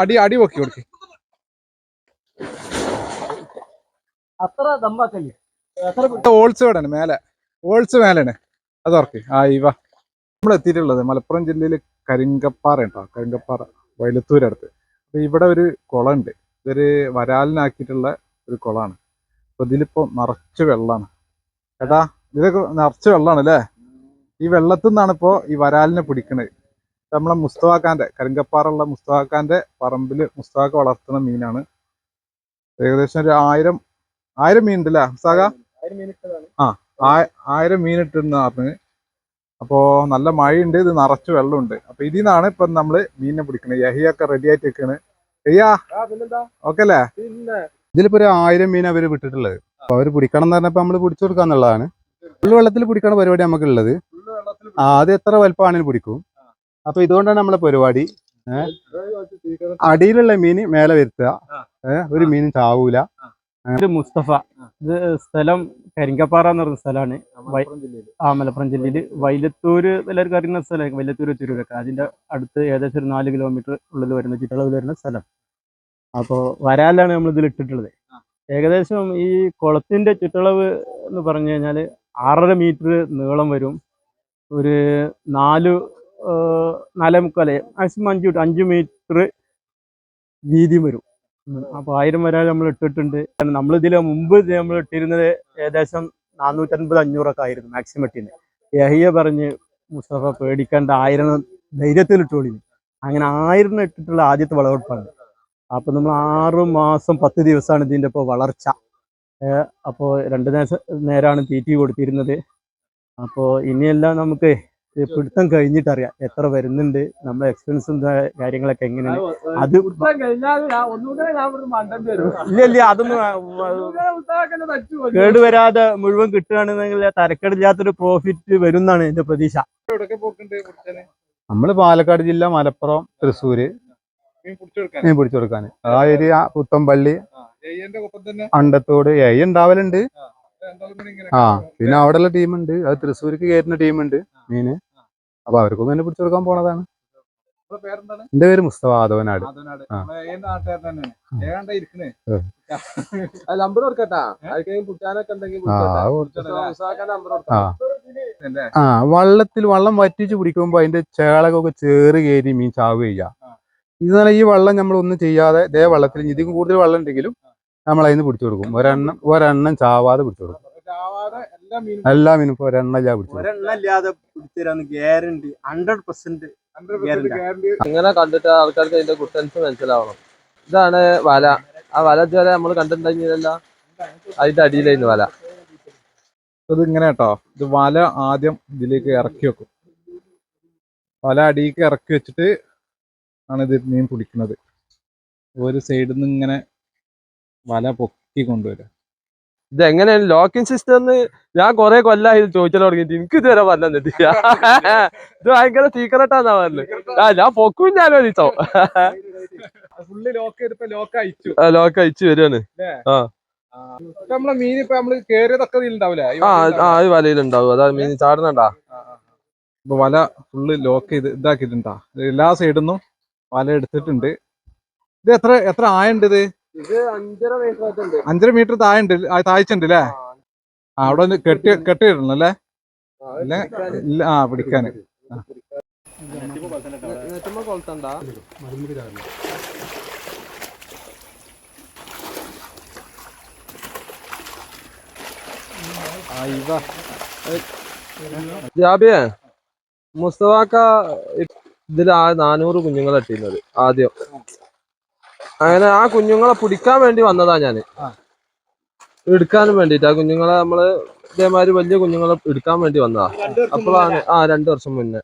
അടി അടി പൊക്കി കൊടുക്ക് ഓൾസ് വേടാണ് മേലെ. ഓൾസ് മേലെയാണ്. അത് ഓർക്ക് ആ വാ. നമ്മൾ എത്തിയിട്ടുള്ളത് മലപ്പുറം ജില്ലയിൽ കരിങ്കപ്പാറ ഉണ്ടോ കരിങ്കപ്പാറ വൈലത്തൂരടുത്ത് അപ്പൊ ഇവിടെ ഒരു കുളമുണ്ട്. ഇതൊരു വരാലിനാക്കിയിട്ടുള്ള ഒരു കുളമാണ്. അപ്പൊ ഇതിലിപ്പോ നിറച്ച് വെള്ളമാണ്. ചേട്ടാ ഇതൊക്കെ നിറച്ച് വെള്ളമാണ് അല്ലേ ഈ വെള്ളത്തിൽ നിന്നാണ് ഇപ്പോ ഈ വരാലിനെ പിടിക്കണത്. ഇത് നമ്മളെ മുസ്തഫാക്കാന്റെ കരിങ്കപ്പാറുള്ള മുസ്തഫാക്കാന്റെ പറമ്പിൽ മുസ്തഫാക്ക വളർത്തുന്ന മീനാണ്. ഏകദേശം ഒരു ആയിരം ആയിരം മീൻ ഉണ്ടല്ലേ ആ- ആയിരം മീൻ ഇട്ടിരുന്ന പറഞ്ഞ് അപ്പോ നല്ല മഴയുണ്ട് ഇത് നിറച്ച് വെള്ളമുണ്ട്. അപ്പൊ ഇതിൽ നിന്നാണ് ഇപ്പൊ നമ്മൾ മീനിനെ പിടിക്കുന്നത് യഹിയൊക്കെ റെഡി ആയിട്ട് വെക്കണ്. യഹിയാ? ഓക്കെ അല്ലേ ഇതിലിപ്പോ ഒരു ആയിരം മീൻ അവർ വിട്ടിട്ടുള്ളത്. അപ്പൊ അവർ പിടിക്കണം എന്ന് പറഞ്ഞപ്പോ നമ്മൾ പിടിച്ചു കൊടുക്കാന്നുള്ളതാണ്. ഫുള്ള് വെള്ളത്തിൽ പിടിക്കണ പരിപാടി നമുക്കുള്ളത്. ആ അത് എത്ര വലുപ്പമാണെങ്കിലും പിടിക്കും. അപ്പൊ ഇതുകൊണ്ടാണ് നമ്മളെ പരിപാടി. അടിയിലുള്ള മീൻ മേലെ വരുത്തുക. ഒരു മീനും ചാവൂല. ഇത് മുസ്തഫ. ഇത് സ്ഥലം കരിങ്കപ്പാറ എന്ന് പറയുന്ന സ്ഥലമാണ്. ആ മലപ്പുറം ജില്ലയിൽ വൈലത്തൂര് എല്ലാവർക്കും അറിയുന്ന സ്ഥലം വൈലത്തൂര് തിരൂരൊക്കെ. അതിന്റെ അടുത്ത് ഏകദേശം ഒരു നാല് കിലോമീറ്റർ ഉള്ളിൽ വരുന്ന ചുറ്റളവിൽ വരുന്ന സ്ഥലം. അപ്പോൾ വരാലാണ് നമ്മൾ ഇതിൽ ഇട്ടിട്ടുള്ളത്. ഏകദേശം ഈ കുളത്തിന്റെ ചുറ്റളവ് എന്ന് പറഞ്ഞു കഴിഞ്ഞാൽ ആറര മീറ്റർ നീളം വരും. ഒരു നാല് നാലേ മുക്കാൽ മാക്സിമം അഞ്ച് അഞ്ച് മീറ്റർ വീതി വരും. അപ്പൊ ആയിരം വരെ നമ്മൾ ഇട്ടിട്ടുണ്ട്. നമ്മൾ ഇതിൽ മുമ്പ് നമ്മൾ ഇട്ടിരുന്നത് ഏകദേശം നാനൂറ്റൻപത് അഞ്ഞൂറൊക്കെ ആയിരുന്നു മാക്സിമം ഇട്ടിരുന്നത് യഹിയ പറഞ്ഞ് മുസ്തഫ പേടിക്കേണ്ട ആയിരം ധൈര്യത്തിൽ ഇട്ടോളിന് അങ്ങനെ ആയിരം ഇട്ടിട്ടുള്ള ആദ്യത്തെ വിളവെടുപ്പാണ്. അപ്പൊ നമ്മൾ ആറ് മാസം പത്ത് ദിവസമാണ് ഇതിന്റെ ഇപ്പോൾ വളർച്ച. അപ്പോ അപ്പോൾ രണ്ട് നേരം നേരമാണ് തീറ്റി കൊടുത്തിരുന്നത്. അപ്പോൾ ഇനിയെല്ലാം നമുക്ക് പിടുത്തം കഴിഞ്ഞിട്ടറിയാം എത്ര വരുന്നുണ്ട് നമ്മുടെ എക്സ്പെൻസും കാര്യങ്ങളൊക്കെ എങ്ങനെയാണ്. അത് ഇല്ല ഇല്ല അതൊന്നും കേടുവരാതെ മുഴുവൻ കിട്ടുകയാണെന്നെങ്കിൽ തരക്കേടില്ലാത്തൊരു പ്രോഫിറ്റ് വരുന്നാണ് എന്റെ പ്രതീക്ഷ? നമ്മൾ പാലക്കാട് ജില്ല മലപ്പുറം തൃശ്ശൂര്. മീൻ പിടിച്ചു കൊടുക്കാൻ? ആ ഏരിയ പുത്തമ്പള്ളി അണ്ടത്തോട് ഏ ഉണ്ടാവലുണ്ട്. ആ പിന്നെ അവിടെയുള്ള ടീമുണ്ട്. അത് തൃശ്ശൂർക്ക് കയറ്റുന്ന ടീമുണ്ട് മീന്. അപ്പൊ അവർക്കൊന്നും തന്നെ പിടിച്ചു കൊടുക്കാൻ പോണതാണ്. എന്റെ പേര് മുസ്തഫ ആദവനാട്. നമ്പർ കൊടുക്കട്ടാ. ആ വള്ളത്തിൽ വള്ളം വറ്റിച്ച് പിടിക്കുമ്പോ അതിന്റെ ചേളകൊക്കെ ചേറ് കയറി മീൻ ചാവുക ചെയ്യാം. ഇത് ഈ വള്ളം നമ്മൾ ഒന്നും ചെയ്യാതെ ഇതേ വള്ളത്തിൽ ഇതിന് കൂടുതൽ വള്ളം ഉണ്ടെങ്കിലും നമ്മൾ അതിന് പിടിച്ചു കൊടുക്കും. ഒരെണ്ണം ഒരെണ്ണം ചാവാതെ പിടിച്ചു കൊടുക്കും. എല്ലാ മീനും ഇപ്പൊ ഒരെണ്ണം ഇല്ലാതെ പിടിച്ചു കൊടുക്കും. ഒരെണ്ണല്ലാതെ പിടിച്ചതരാന്ന് ഗ്യാരണ്ടി ഹൺഡ്രഡ് പെർസെന്റ് 100% guarantee. ഇങ്ങനെ കണ്ടിട്ട് ആൾക്കാർക്ക് അതിന്റെ കുട്ടൻസ് മനസ്സിലാവണം. ഇതാണ് വല. ആ വല ഇതുവരെ നമ്മൾ കണ്ടിട്ടുണ്ടെങ്കിലല്ല അതിന്റെ അടിയിലായിരുന്നു വല. ഇത് ഇങ്ങനെ കേട്ടോ. ഇത് വല ആദ്യം ഇതിലേക്ക് ഇറക്കി വെക്കും. വല അടിയിലേക്ക് ഇറക്കി വെച്ചിട്ട് ആണ് ഇത് മീൻ പിടിക്കുന്നത്. ഒരു സൈഡിൽ നിന്ന് ഇങ്ങനെ വല പൊക്കി കൊണ്ടുവരാ. ഇത് എങ്ങനെയാണ് ലോക്കിംഗ് സിസ്റ്റം എന്ന് ഞാൻ കൊറേ കൊല്ലായി ഇത് ചോദിച്ചാൽ തുടങ്ങിയിട്ട്. എനിക്ക് ഇതുവരെ പറഞ്ഞ ഇത് ഭയങ്കര സീക്രട്ടാന്നാ പറഞ്ഞത്. ആ ഞാൻ പൊക്കും ഞാൻ ഒരിച്ചോ ഫുള്ള് ലോക്ക് അയച്ചു. ലോക്ക് അയച്ചു വരുവാണ് ആ. നമ്മളെ മീൻ ഇപ്പൊ നമ്മൾ കേറിയതൊക്കെ ഇതിലുണ്ടാവില്ലേ ഈ ആ ആ ഈ വലയിലുണ്ടാവും. അതാ മീൻ ചാടുന്നുണ്ടാ ആ, ആ. ഇപ്പൊ വല ഫുള്ള് ലോക്ക് ചെയ്ത് ഇതാക്കിയിട്ടുണ്ടാ എല്ലാ സൈഡിൽ നിന്നും വല എടുത്തിട്ടുണ്ട്. ഇത് എത്ര എത്ര ആയുണ്ട് ഇത്? അഞ്ചര മീറ്റർ താഴുണ്ട് താഴ്ചണ്ട് അല്ലേ ആ അവിടെ കെട്ടി കെട്ടിയിടണം അല്ലേ ഇല്ല ഇല്ല ആ പിടിക്കാന്. ജാബിയെ മുസ്തഫാക്ക ഇതിൽ ആ നാനൂറ് കുഞ്ഞുങ്ങളെ ഇട്ടിരുന്നത് ആദ്യം. അങ്ങനെ ആ കുഞ്ഞുങ്ങളെ പിടിക്കാൻ വേണ്ടി വന്നതാ ഞാൻ. എടുക്കാനും വേണ്ടിട്ട് ആ കുഞ്ഞുങ്ങളെ നമ്മൾ ഇതേമാതിരി വലിയ കുഞ്ഞുങ്ങളെ എടുക്കാൻ വേണ്ടി വന്നതാ. അപ്പോഴാണ് ആ രണ്ടു വർഷം മുന്നേ.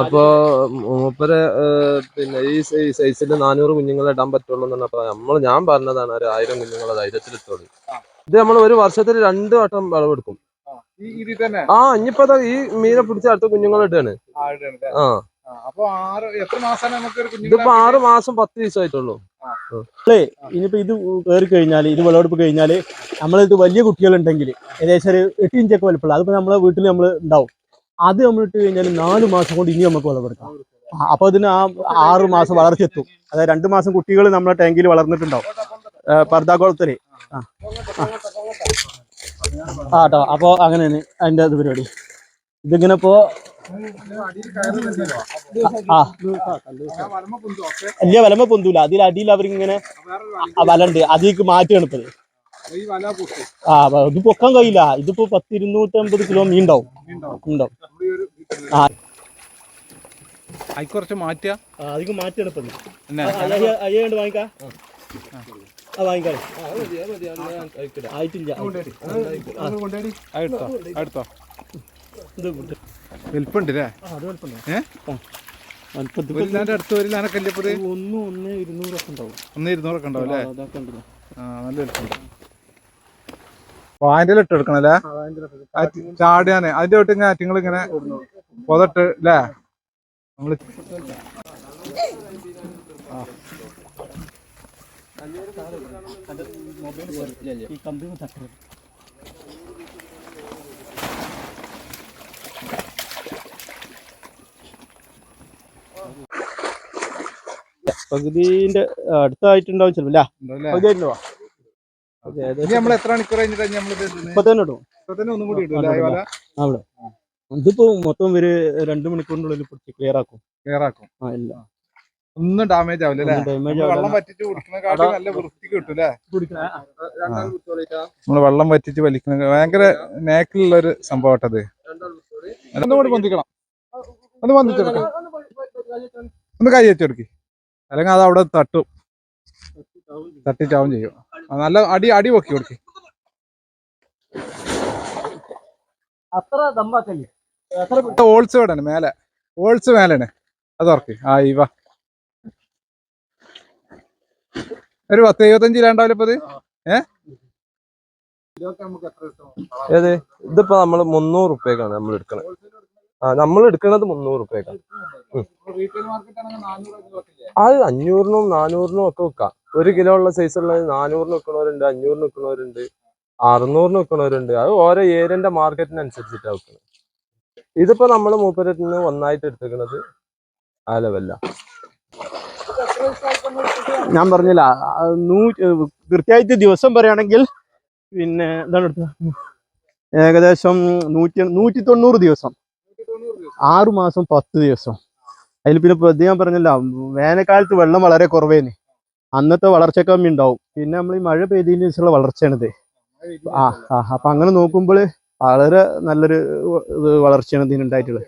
അപ്പോ മൂപ്പരെ പിന്നെ ഈ സൈസിൽ നാനൂറ് കുഞ്ഞുങ്ങളെ ഇടാൻ പറ്റുള്ളൂ എന്ന് പറഞ്ഞപ്പോ നമ്മൾ ഞാൻ പറഞ്ഞതാണ് ഒരു ആയിരം കുഞ്ഞുങ്ങളെ ധൈര്യത്തിൽ ഇട്ടോളൂ ഇത് നമ്മൾ ഒരു വർഷത്തിൽ രണ്ട് വട്ടം വിളവെടുക്കും. ആ. ഇനിയിപ്പോ ഈ മീനെ പിടിച്ച അടുത്ത കുഞ്ഞുങ്ങളെ ഇട്ടാണ് ആ, ഇതിപ്പോ ആറ് മാസം പത്ത് ദിവസമായിട്ടുള്ളൂ. ഇനിയിപ്പോ ഇത് കയറി കഴിഞ്ഞാൽ ഇത് വിളവെടുപ്പ് കഴിഞ്ഞാൽ നമ്മളിത് വലിയ കുട്ടികളുണ്ടെങ്കിൽ ഏകദേശം ഒരു എട്ട് ഇഞ്ചൊക്കെ വലുപ്പമുള്ള അതിപ്പോ നമ്മളെ വീട്ടിൽ നമ്മൾ ഉണ്ടാവും. അത് നമ്മൾ ഇട്ട് കഴിഞ്ഞാൽ നാല് മാസം കൊണ്ട് ഇനി നമുക്ക് വിളവെടുക്കാം. അപ്പൊ അതിന് ആ ആറ് മാസം വളർച്ച എത്തും. അതായത് രണ്ട് മാസം കുട്ടികൾ നമ്മളെ ടാങ്കിൽ വളർന്നിട്ടുണ്ടാവും. പർദാകോളത്തിൽ ആ ആ. കേട്ടോ അപ്പൊ അങ്ങനെയാണ് അതിന്റെ അത് പരിപാടി. ഇതിങ്ങനെ ഇപ്പോ വലിയ വലമ പൊന്തൂല. അതിൽ അടിയിൽ അവരിങ്ങനെ വലണ്ട് അതിലേക്ക് മാറ്റുകയാണ് ഇപ്പത്. ആ ഇത് പൊക്കാൻ കഴിയില്ല. ഇതിപ്പോ പത്ത് ഇരുന്നൂറ്റമ്പത് കിലോ മീൻ ഉണ്ടാവും ഉണ്ടാവും അതിൽ കുറച്ച് മാറ്റിയ ആ, അതിലേക്ക് മാറ്റുകയാണ് ഇപ്പൊ അയ്യാണ്ട് വാങ്ങിക്കാ. ആ. ആയിട്ടില്ല. അടുത്തോ അടുത്തോ ഇത്. വലിപ്പുണ്ട് അല്ലേ ആ, അത് കുഴപ്പമില്ല. ഏ? ആ. വലിപ്പത്തിൽ ഒരു ലാന്റെ അടുത്ത് ഒരു ലാനൊക്കെ അല്ലേ ഇപ്പത് ഒന്ന് ഒന്ന് ഇരുന്നൂറൊക്കെ ഉണ്ടാവും. ഒന്ന് ഇരുന്നൂറൊക്കെ ഉണ്ടാവും അല്ലേ? ആ, അതൊക്കെ ഉണ്ട്. ആ നല്ല ഇട്ട് എടുക്കണം അല്ലേ ചാടിയാനെ. അതിന്റെ തൊട്ട് ഇങ്ങനെ ആറ്റിങ്ങൾ ഇങ്ങനെ പൊതട്ട് അല്ലേ? നമ്മൾ ഈ കമ്പി തട്ടരുത് പകുതിന്റെ അടുത്തായിട്ടുണ്ടാവും ചിലപ്പോ അല്ല ഉണ്ടല്ലേ? പകുതി ആയിട്ടുണ്ടോ ഇനി നമ്മൾ എത്ര മണിക്കൂർ കഴിഞ്ഞിട്ട് നമ്മളിത് ഇപ്പൊ തന്നെ ഇടും ഇപ്പൊ തന്നെ ഒന്നും കൂടി ഇടും അടുത്തായിട്ടുണ്ടാവും ചിലപ്പോ അവിടെ ഇതിപ്പോ മൊത്തം ഒരു രണ്ടു മണിക്കൂറിനുള്ളിൽ പിടിച്ച് ക്ലിയർ ആക്കും. ക്ലിയർ ആക്കും ആ ഇല്ല. ഒന്നും ഡാമേജ് ആവില്ല വെള്ളം വറ്റിച്ച് നല്ല വൃത്തിക്ക് കിട്ടും അല്ലേ നമ്മൾ വെള്ളം വറ്റിച്ച് വലിക്കുന്ന ഭയങ്കര നേക്കിലുള്ള ഒരു സംഭവം കേട്ടത് ഒന്നും കൂടി പൊന്തിക്കണം. ഒന്ന് പൊന്തിച്ചെടുക്കാം. ഒന്ന് കൈ വെച്ചെടുക്കി അല്ലെങ്കിൽ അത് അവിടെ തട്ടും. തട്ടിച്ചാവും ചെയ്യും. നല്ല അടി അടി പൊക്കി കൊടുക്കി. ഓൾസ് വേടാണ് മേലെ. ഓൾസ് മേലാണ് അത് ഉറക്കി ആ ഇവ ഒരു പത്ത് എഴുപത്തഞ്ച് രണ്ടാവില്ല ഇപ്പൊ ഇത്? ഏ? ഏത്? ഇതിപ്പോ നമ്മൾ മുന്നൂറ് റുപ്യക്കാണ് നമ്മൾ എടുക്കണത്. നമ്മൾ എടുക്കുന്നത് മുന്നൂറ് റുപ്യക്കാണ് അത് അഞ്ഞൂറിനും നാനൂറിനും ഒക്കെ വെക്കാം. ഒരു കിലോ ഉള്ള സൈസ് ഉള്ളത് നാനൂറിന് വെക്കണവരുണ്ട് അഞ്ഞൂറിന് വെക്കണവരുണ്ട് അറുന്നൂറിന് വെക്കണവരുണ്ട്. അത് ഓരോ ഏരിയന്റെ മാർക്കറ്റിനനുസരിച്ചിട്ടാണ് വെക്കുന്നത് ഇതിപ്പോ നമ്മൾ മൂപ്പരത്തിൽ നിന്ന് ഒന്നായിട്ട് എടുത്തേക്കണത് ആ ലെവല്ല ഞാൻ പറഞ്ഞില്ല നൂ- കൃത്യമായിട്ട് ദിവസം പറയുകയാണെങ്കിൽ പിന്നെ എന്താണ് എടുത്തത്. ഏകദേശം നൂറ്റി നൂറ്റി തൊണ്ണൂറ് ദിവസം. ആറു മാസം പത്ത് ദിവസം. അതിൽ പിന്നെ പ്രതി ഞാൻ പറഞ്ഞില്ല വേനൽക്കാലത്ത് വെള്ളം വളരെ കുറവേന്. അന്നത്തെ വളർച്ച കമ്മി ഉണ്ടാവും പിന്നെ നമ്മൾ ഈ മഴ പെയ്തതിന് ശേഷമുള്ള വളർച്ചയാണിത്. ആ ആ അപ്പൊ അങ്ങനെ നോക്കുമ്പോൾ വളരെ നല്ലൊരു വളർച്ചയാണ് ഇതിനുണ്ടായിട്ടുള്ളത്